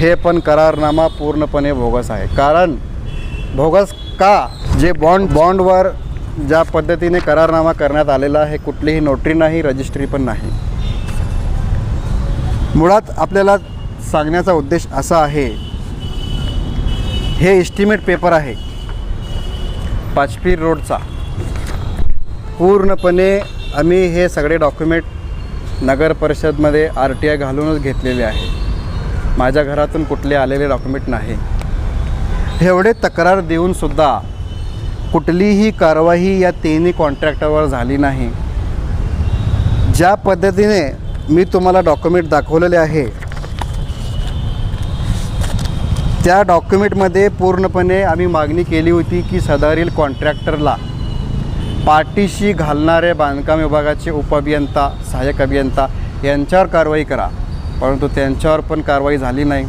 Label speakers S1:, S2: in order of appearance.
S1: हे पण करारनामा पूर्णपणे बोगस आहे. कारण भोगस का? जे बॉन्ड बॉन्डवर ज्या पद्धतीने करारनामा करण्यात आलेला आहे कुठलीही नोटरी नाही रजिस्ट्री पण नाही. मुळात आपल्याला सांगण्याचा उद्देश असा आहे हे इस्टिमेट पेपर आहे पाचपीर रोडचा. पूर्णपणे आम्ही हे सगळे डॉक्युमेंट नगर परिषदमध्ये आर टी आय घालूनच घेतलेले आहे माझ्या घरातून कुठले आलेले डॉक्युमेंट नाही. एवढे तक्रार देऊनसुद्धा कुठलीही कारवाई या तिन्ही कॉन्ट्रॅक्टरवर झाली नाही. ज्या पद्धतीने मी तुम्हाला डॉक्युमेंट दाखवलेले आहे त्या डॉक्युमेंटमध्ये पूर्णपणे आम्ही मागणी केली होती की सदरील कॉन्ट्रॅक्टरला पाठीशी घालणारे बांधकाम विभागाचे उपअभियंता सहाय्यक अभियंता यांच्यावर कारवाई करा. परंतु त्यांच्यावर पण कारवाई झाली नाही.